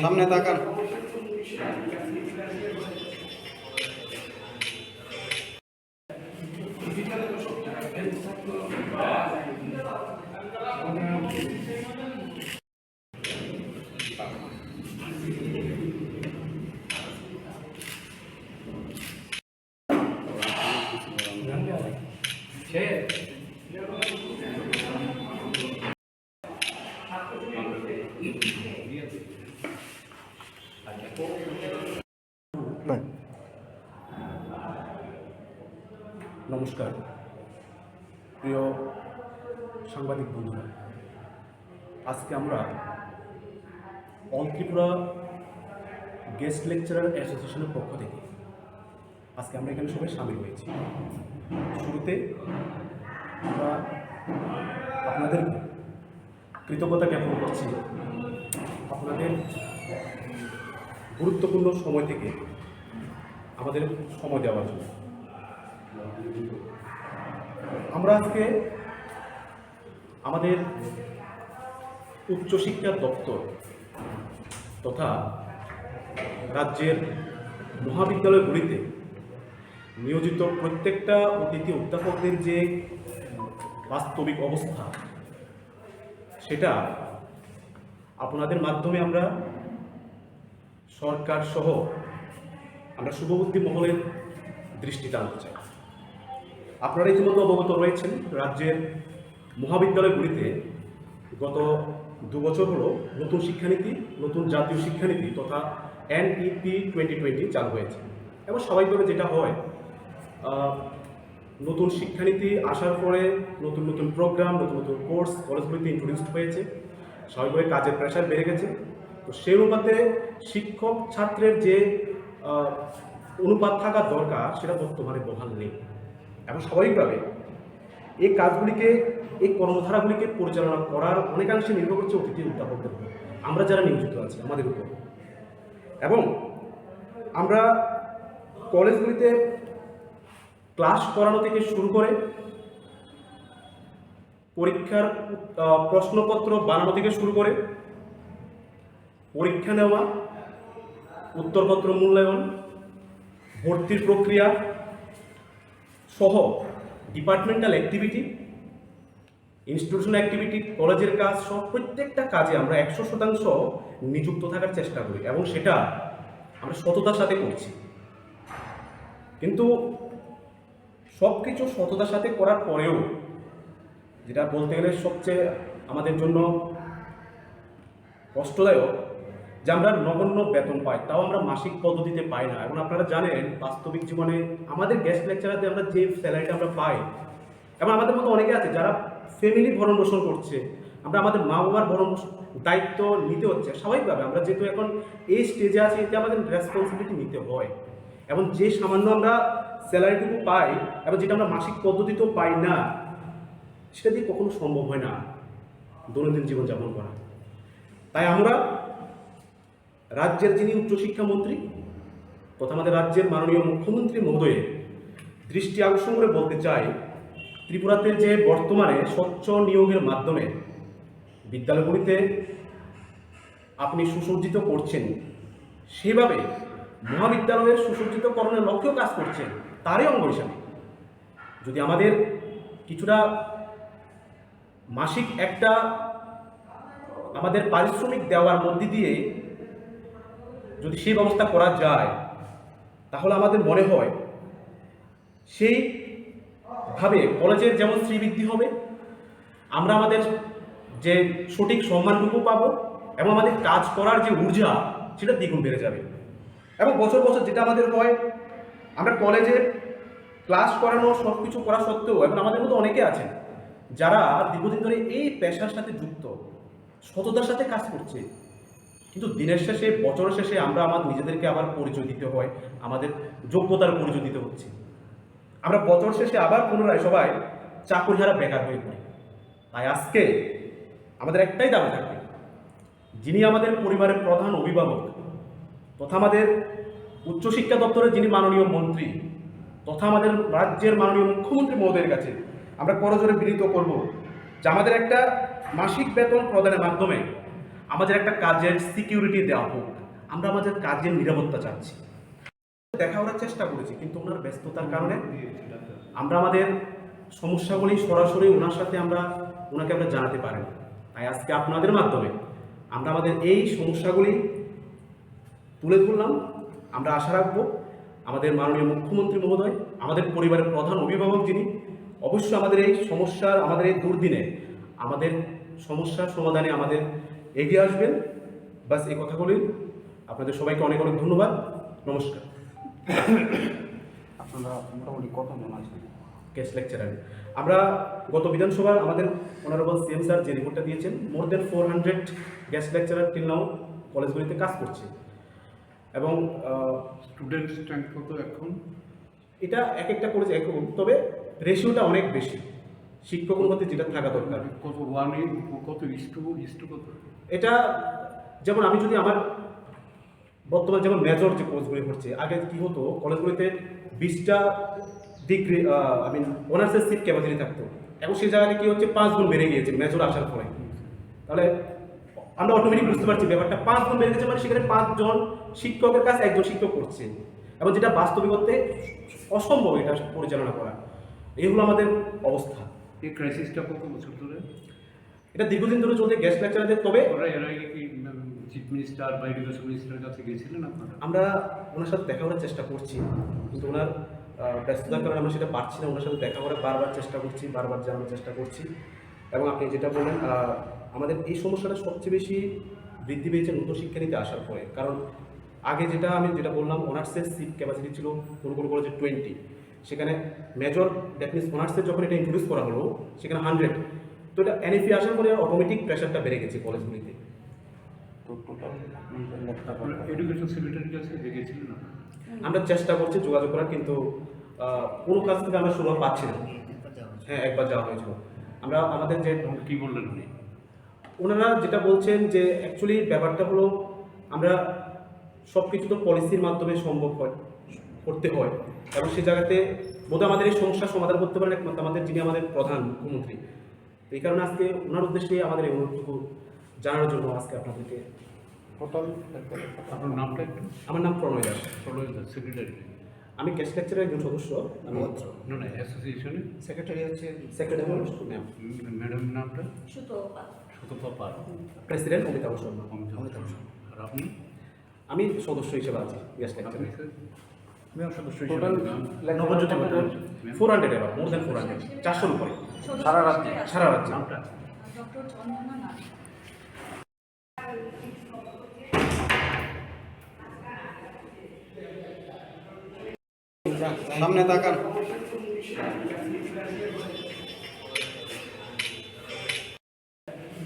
সামনে তাকান নমস্কার। প্রিয় সাংবাদিক বন্ধুরা, আজকে আমরা অল ত্রিপুরা গেস্ট লেকচারার অ্যাসোসিয়েশনের পক্ষ থেকে আজকে আমরা এখানে সবাই সামিল হয়েছি। শুরুতে আমরা আপনাদের কৃতজ্ঞতা জ্ঞাপন করছি। আপনাদের গুরুত্বপূর্ণ সময় থেকে আমাদের সময় দেওয়ার জন্য। আমরা আজকে আমাদের উচ্চশিক্ষা দপ্তর তথা রাজ্যের মহাবিদ্যালয়গুলিতে নিয়োজিত প্রত্যেকটা অতিথি অধ্যাপকদের যে বাস্তবিক অবস্থা, সেটা আপনাদের মাধ্যমে আমরা সরকার সহ আমরা শুভবুদ্ধি মহলের দৃষ্টিতে আনতে চাই। আপনারা ইতিমধ্যে অবগত রয়েছেন, রাজ্যের মহাবিদ্যালয়গুলিতে গত দু বছর হলো নতুন শিক্ষানীতি, নতুন জাতীয় শিক্ষানীতি তথা এনইপি টোয়েন্টি টোয়েন্টি চালু হয়েছে। এবং স্বাভাবিকভাবে যেটা হয় নতুন শিক্ষানীতি আসার পরে নতুন নতুন প্রোগ্রাম নতুন নতুন কোর্স কলেজগুলিতে ইন্ট্রোডিউসড হয়েছে। স্বাভাবিকভাবে কাজের প্রেশার বেড়ে গেছে। তো সেই অনুপাতে শিক্ষক ছাত্রের যে অনুপাত থাকা দরকার, সেটা বর্তমানে বহাল নেই। এবং স্বাভাবিকভাবে এই কাজগুলিকে, এই কর্মধারাগুলিকে পরিচালনা করার অনেকাংশে নির্ভর করছে অতিথি অধ্যাপকদের উপর। আমরা যারা নিয়োজিত আছি, আমাদের উপর। এবং আমরা কলেজগুলিতে ক্লাস করানো থেকে শুরু করে পরীক্ষার প্রশ্নপত্র বানানো থেকে শুরু করে পরীক্ষা নেওয়া, উত্তরপত্র মূল্যায়ন, ভর্তির প্রক্রিয়া সহ ডিপার্টমেন্টাল অ্যাক্টিভিটি ইনস্টিটিউশন অ্যাক্টিভিটি কলেজের কাজ সব প্রত্যেকটা কাজে আমরা একশো শতাংশ নিযুক্ত থাকার চেষ্টা করি এবং সেটা আমরা সততার সাথে করছি। কিন্তু সব কিছু সততার সাথে করার পরেও যেটা বলতে গেলে সবচেয়ে আমাদের জন্য কষ্টদায়ক যে আমরা নগণ্য বেতন পাই, তাও আমরা মাসিক পদ্ধতিতে পাই না। এবং আপনারা জানেন, বাস্তবিক জীবনে আমাদের গেস্ট লেকচারাতে আমরা যে স্যালারিটা আমরা পাই, এবং আমাদের মতো অনেকে আছে যারা ফ্যামিলি ভরণ পোষণ করছে, আমরা আমাদের মা বাবার ভরণ দায়িত্ব নিতে হচ্ছে। স্বাভাবিকভাবে আমরা যেহেতু এখন এই স্টেজে আছি, এতে আমাদের রেসপন্সিবিলিটি নিতে হয়। এবং যে সামান্য আমরা স্যালারিটুকু পাই, এবং যেটা আমরা মাসিক পদ্ধতিতেও পাই না, সেটা দিয়ে কখনো সম্ভব হয় না দৈনন্দিন জীবনযাপন করা। তাই আমরা রাজ্যের যিনি উচ্চশিক্ষামন্ত্রী, তথা আমাদের রাজ্যের মাননীয় মুখ্যমন্ত্রী মহোদয়ের দৃষ্টি আকর্ষণ করে বলতে চাই ত্রিপুরাতে যে বর্তমানে স্বচ্ছ নিয়োগের মাধ্যমে বিদ্যালয়গুলিতে আপনি সুসজ্জিত করছেন, সেভাবে মহাবিদ্যালয়ের সুসজ্জিতকরণের লক্ষ্যেও কাজ করছেন, তারই অঙ্গ হিসাবে। যদি আমাদের কিছুটা মাসিক একটা আমাদের পারিশ্রমিক দেওয়ার মধ্যে দিয়ে যদি সেই ব্যবস্থা করা যায়, তাহলে আমাদের মনে হয় সেই ভাবে কলেজের যেমন শ্রীবৃদ্ধি হবে, আমরা আমাদের যে সঠিক সম্মানটুকু পাবো এবং আমাদের কাজ করার যে ঊর্জা, সেটা দ্বিগুণ বেড়ে যাবে। এবং বছর বছর যেটা আমাদের হয়, আমরা কলেজে ক্লাস করানো সব কিছু করা সত্ত্বেও এবং আমাদের মধ্যে অনেকে আছেন, যারা দীর্ঘদিন ধরে এই পেশার সাথে যুক্ত, সততার সাথে কাজ করছে। কিন্তু দিনের শেষে, বছরের শেষে আমরা আমাদের নিজেদেরকে আবার পরিচয় দিতে হয়, আমাদের যোগ্যতার পরিচয় দিতে হচ্ছে। আমরা বছর শেষে আবার পুনরায় সবাই চাকরি হারা বেকার হয়ে পড়ি। তাই আজকে আমাদের একটাই দাবি থাকবে, যিনি আমাদের পরিবারের প্রধান অভিভাবক তথা আমাদের উচ্চশিক্ষা দপ্তরের যিনি মাননীয় মন্ত্রী তথা আমাদের রাজ্যের মাননীয় মুখ্যমন্ত্রী মহোদয়ের কাছে আমরা করজোরে বিনীত করব যে আমাদের একটা মাসিক বেতন প্রদানের মাধ্যমে আমাদের একটা কাজের সিকিউরিটি দেওয়া হোক, আমরা আমাদের কাজের নিরাপত্তা চাচ্ছি দেখা করার চেষ্টা করেছি, কিন্তু ওনার ব্যস্ততার কারণে আমরা আমাদের সমস্যাগুলি সরাসরি ওনার সাথে আমরা, ওনাকে আমরা জানাতে পারি। তাই আজকে আপনাদের মাধ্যমে আমরা আমাদের এই সমস্যাগুলি তুলে ধরলাম আমরা আশা রাখব আমাদের মাননীয় মুখ্যমন্ত্রী মহোদয়, আমাদের পরিবারের প্রধান অভিভাবক যিনি, অবশ্যই আমাদের এই সমস্যার, আমাদের এই দুর্দিনে আমাদের সমস্যার সমাধানে আমাদের এগিয়ে আসবেন। বাস এই কথাগুলি আপনাদের সবাইকে অনেক অনেক ধন্যবাদ। নমস্কার। আপনারা মোটামুটি কতজন আছেন? গেস্ট লেকচারার আমরা গত বিধানসভার আমাদের অনারেবল সিএম স্যার যে রিপোর্টটা দিয়েছেন more than four hundred guest lecturer till now কলেজগুলিতে কাজ করছে। এবং স্টুডেন্ট স্ট্রেংথ কত এখন? এটা এক একটা এক রকম তবে রেশিওটা অনেক বেশি। শিক্ষক অনুপাতে যেটা থাকা দরকার। কত ওয়ান কত ইস্টু ইস্টু কত? এটা যেমন আমি যদি আমার বর্তমান যেমন মেজর যে কোর্সগুলি হচ্ছে আগে কি হতো কলেজগুলিতে বিশটা ডিগ্রি আই মিন অনার্সের সিট ক্যাপাসিটি থাকতো। এখন সেই জায়গায় কি হচ্ছে পাঁচ গুণ বেড়ে গিয়েছে মেজর আসার পরে। তাহলে আমরা অটোমেটিক বুঝতে পারছি ব্যাপারটা পাঁচ গুণ বেড়ে গেছে মানে সেখানে পাঁচজন শিক্ষকের কাছে একজন শিক্ষক করছে। এবং যেটা বাস্তবিকতে অসম্ভব এটা পরিচালনা করা। এই হলো আমাদের অবস্থা। এই ক্রাইসিসটা কত বছর ধরে? এটা দীর্ঘদিন ধরে চলছে গ্যাস লেকচারারদের তবে। ওরা এর আগে কি চিফ মিনিস্টার বা এডুকেশন মিনিস্টারের কাছে গিয়েছিলেন আপনারা? আমরা ওনার সাথে দেখা করার চেষ্টা করছি কিন্তু ওনার ব্যস্ততার কারণে আমরা সেটা পারছি না। ওনার সাথে দেখা করার বারবার চেষ্টা করছি বারবার জানার চেষ্টা করছি। এবং আপনি যেটা বললেন আমাদের এই সমস্যাটা সবচেয়ে বেশি বৃদ্ধি পেয়েছে নতুন শিক্ষানীতি আসার পরে। কারণ আগে যেটা আমি যেটা বললাম অনার্সের সিট ক্যাপাসিটি ছিল কোনো কোনো কলেজে টোয়েন্টি মেজর দ্যাট মিনস অনার্সের যখন এটা ইন্ট্রোডিউস করা হলো সেখানে হান্ড্রেড তো এটা এনএফি আসার পরে অটোমেটিক প্রেশারটা বেড়ে গেছে কলেজগুলিতে। তো এডুকেশন সেক্রেটারির কাছে গিয়েছিলেন আমরা চেষ্টা করছি যোগাযোগ করার কিন্তু কোনো কাজ থেকে আমরা সুযোগ পাচ্ছি না। হ্যাঁ একবার যাওয়া হয়েছিল। আমরা আমাদের যে কি বললেন উনি? ওনারা যেটা বলছেন যে অ্যাকচুয়ালি ব্যাপারটা হলো আমরা সব কিছু তো পলিসির মাধ্যমে সম্ভব হয়। করতে হয়। এবং সেই জায়গাতে বোধহয় আমাদের এই সমস্যার সমাধান করতে পারেন একমাত্র আমাদের যিনি আমাদের প্রধান মুখ্যমন্ত্রী। এই কারণে আজকে ওনার উদ্দেশ্যে আমাদের এই অনুরোধটুকু জানানোর জন্য আজকে আপনাদেরকে আপনার নামটা একটু? আমার নাম প্রণয় দাস। ফলো সেক্রেটারি আমি গেস্ট লেকচারের একজন সদস্য। আমি না না অ্যাসোসিয়েশনে সেক্রেটারি হচ্ছে সেক্রেটারি ম্যাম ম্যাডাম নামটা? সুতোপা সুতপা পাল। প্রেসিডেন্ট অমিতাভ শর্মা অমিতাভ আর আপনি? আমি সদস্য হিসেবে আছি গেস্ট আপনি লেকচারে স্যার সদস্য টোটাল নবজ্যোতি ফোর হান্ড্রেড এবার মোর দেন ফোর হান্ড্রেড চারশোর উপরে। সারা রাজ্যে? সারা রাজ্যে। নামটা সামনে তাকান।